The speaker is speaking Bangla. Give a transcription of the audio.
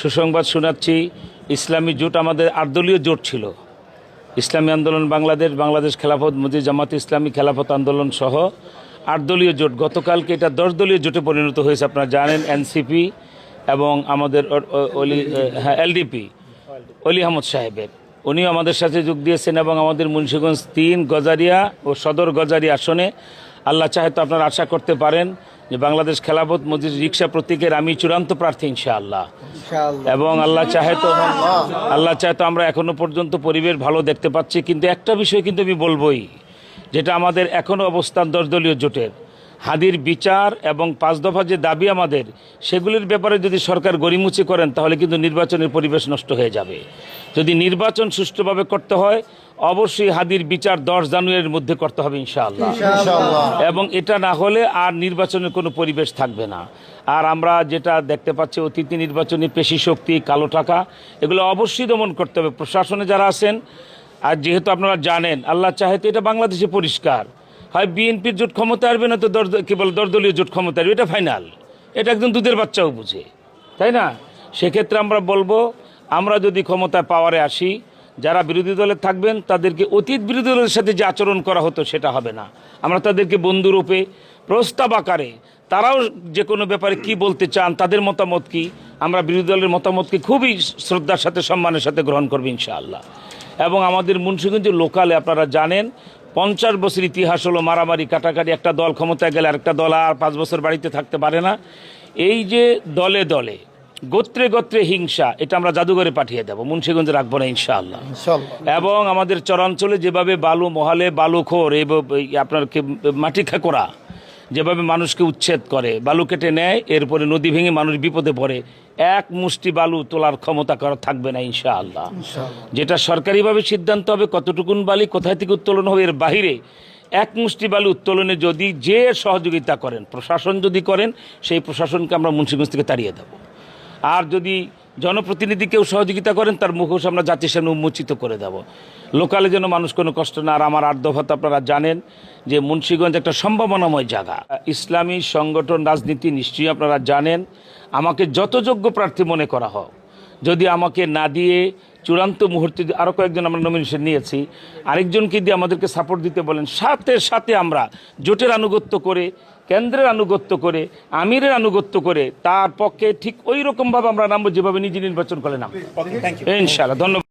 সুসংবাদ শোনাচ্ছি, ইসলামী জোট আমাদের আটদলীয় জোট ছিল। ইসলামী আন্দোলন বাংলাদেশ বাংলাদেশ খেলাফত মুজিব জামাত ইসলামী খেলাফত আন্দোলন সহ আটদলীয় জোট। গতকালকে এটা দলীয় জোটে পরিণত হয়েছে, আপনারা জানেন, এনসিপি এবং আমাদের অলি হ্যাঁ এলডিপি, অলি আহমদ সাহেবের। উনিও আমাদের সাথে যোগ দিয়েছেন এবং আমাদের মুন্সিগঞ্জ তিন, গজারিয়া ও সদর গজারিয়া আসনে। আল্লাহ চাহে তো আপনারা আশা করতে পারেন যে বাংলাদেশ খেলাফত মসজিদ রিক্সা প্রতীকের আমি চূড়ান্ত প্রার্থী ইনশাআল্লাহ। এবং আল্লাহ চাহে তো আল্লাহ চাহে তো আমরা এখনও পর্যন্ত পরিবেশ ভালো দেখতে পাচ্ছি কিন্তু একটা বিষয় কিন্তু আমি বলবই যেটা আমাদের এখনও অবস্থান দশ দলীয় জোটের। হাদির বিচার এবং পাঁচ দফা যে দাবি আমাদের সেগুলির ব্যাপারে যদি সরকার গড়িমুচি করেন তাহলে কিন্তু নির্বাচনের পরিবেশ নষ্ট হয়ে যাবে। যদি নির্বাচন সুষ্ঠুভাবে করতে হয় অবশ্যই হাদির বিচার দশ জানুয়ারির মধ্যে করতে হবে ইনশাআল্লাহ। এবং এটা না হলে আর নির্বাচনের কোনো পরিবেশ থাকবে না। আর আমরা যেটা দেখতে পাচ্ছি অতিথি নির্বাচনী পেশি শক্তি কালো টাকা এগুলো অবশ্যই দমন করতে হবে। প্রশাসনে যারা আছেন আর যেহেতু আপনারা জানেন আল্লাহ চাহেতে এটা বাংলাদেশে পরিষ্কার। হয় বিএনপির জোট ক্ষমতা আসবে না তো কি বলে, দরদলীয় জোট ক্ষমতা আসবে? এটা ফাইনাল এটা একদম দুধের বাচ্চাও বুঝে, তাই না? সেক্ষেত্রে আমরা বলব, আমরা যদি ক্ষমতায় পাওয়ারে আসি, যারা বিরোধী দলে থাকবেন, তাদেরকে অতীত বিরোধী দলের সাথে যে আচরণ করা হতো সেটা হবে না। আমরা তাদেরকে বন্ধুরূপে প্রস্তাব আকারে, তারাও যে কোনো ব্যাপারে কি বলতে চান, তাদের মতামত কি, আমরা বিরোধী দলের মতামতকে খুবই শ্রদ্ধার সাথে, সম্মানের সাথে গ্রহণ করব ইনশাআল্লাহ। এবং আমাদের মুন্সিগঞ্জের লোকালে আপনারা জানেন পঞ্চাশ বছর ইতিহাস হলো মারামারি কাটাকাটি একটা দল ক্ষমতায় গেলে আরেকটা দল আর পাঁচ বছর বাড়িতে থাকতে পারে না। এই যে দলে দলে গোত্রে গোত্রে হিংসা এটা আমরা জাদুঘরে পাঠিয়ে দেবো। মুন্সীগঞ্জে রাখব না ইনশাআল্লাহ। এবং আমাদের চরাঞ্চলে যেভাবে বালু মহালে বালুখোর এই এই আপনার মাটি খাকোরা যেভাবে মানুষকে উচ্ছেদ করে বালু কেটে নেয় এরপরে নদী ভেঙে মানুষ বিপদে পড়ে এক মুষ্টি বালু তোলার ক্ষমতা করা থাকবে না ইনশাআল্লাহ। যেটা সরকারিভাবে সিদ্ধান্ত হবে কতটুকুন বালি কোথায় থেকে উত্তোলন হবে এর বাহিরে এক মুষ্টি বালু উত্তোলনে যদি যে সহযোগিতা করেন প্রশাসন যদি করেন সেই প্রশাসনকে আমরা মুন্সিগঞ্জ থেকে তাড়িয়ে দেবো। আর যদি জনপ্রতিনিধি কেউ সহযোগিতা করেন, তার মুখোশ আমরা জাতির সামনে উন্মোচিত করে দেব। লোকালে যেন মানুষ কোনো কষ্ট না, আর আমার আর্ধভাত আপনারা জানেন যে মুন্সীগঞ্জ একটা সম্ভাবনাময় জায়গা। ইসলামী সংগঠন, রাজনীতি নিশ্চয়ই আপনারা জানেন, আমাকে যত যোগ্য প্রার্থী মনে করা হোক, যদি আমাকে না দিয়ে চূড়ান্ত মুহূর্তে আরও কয়েকজন আমরা নমিনেশন নিয়েছি, আরেকজনকে দিয়ে আমাদেরকে সাপোর্ট দিতে বলেন, সাথে সাথে আমরা জোটের আনুগত্য করে কেন্দ্রের আনুগত্য করে আমিরের আনুগত্য করে তার পক্ষে ঠিক ওই রকমভাবে আমরা নামবো যেভাবে নিজে নির্বাচন করে নাম ইনশাআল্লাহ ধন্যবাদ।